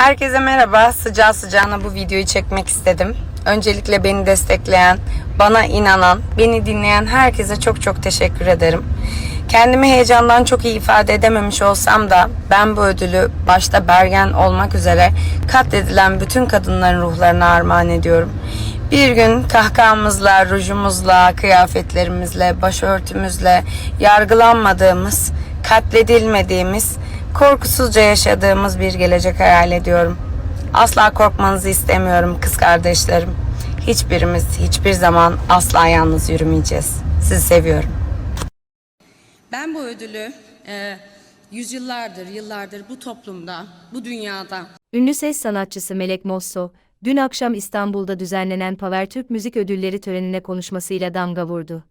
Herkese merhaba. Sıcağı sıcağına bu videoyu çekmek istedim. Öncelikle beni destekleyen, bana inanan, beni dinleyen herkese çok çok teşekkür ederim. Kendimi heyecandan çok iyi ifade edememiş olsam da ben bu ödülü başta Bergen olmak üzere katledilen bütün kadınların ruhlarına armağan ediyorum. Bir gün kahkahamızla, rujumuzla, kıyafetlerimizle, başörtümüzle yargılanmadığımız, katledilmediğimiz, korkusuzca yaşadığımız bir gelecek hayal ediyorum. Asla korkmanızı istemiyorum kız kardeşlerim. Hiçbirimiz hiçbir zaman asla yalnız yürümeyeceğiz. Sizi seviyorum. Ben bu ödülü e, yüzyıllardır, yıllardır bu toplumda, bu dünyada Ünlü ses sanatçısı Melek Mosso, dün akşam İstanbul'da düzenlenen Power Türk Müzik Ödülleri törenine konuşmasıyla damga vurdu.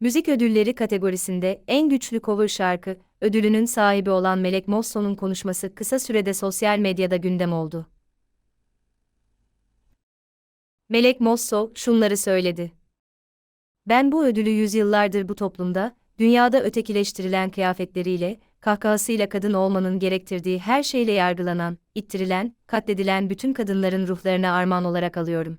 Müzik ödülleri kategorisinde en güçlü cover şarkı ödülünün sahibi olan Melek Mosso'nun konuşması kısa sürede sosyal medyada gündem oldu. Melek Mosso şunları söyledi. Ben bu ödülü yüzyıllardır bu toplumda, dünyada ötekileştirilen kıyafetleriyle, kahkahasıyla kadın olmanın gerektirdiği her şeyle yargılanan, ittirilen, katledilen bütün kadınların ruhlarına armağan olarak alıyorum.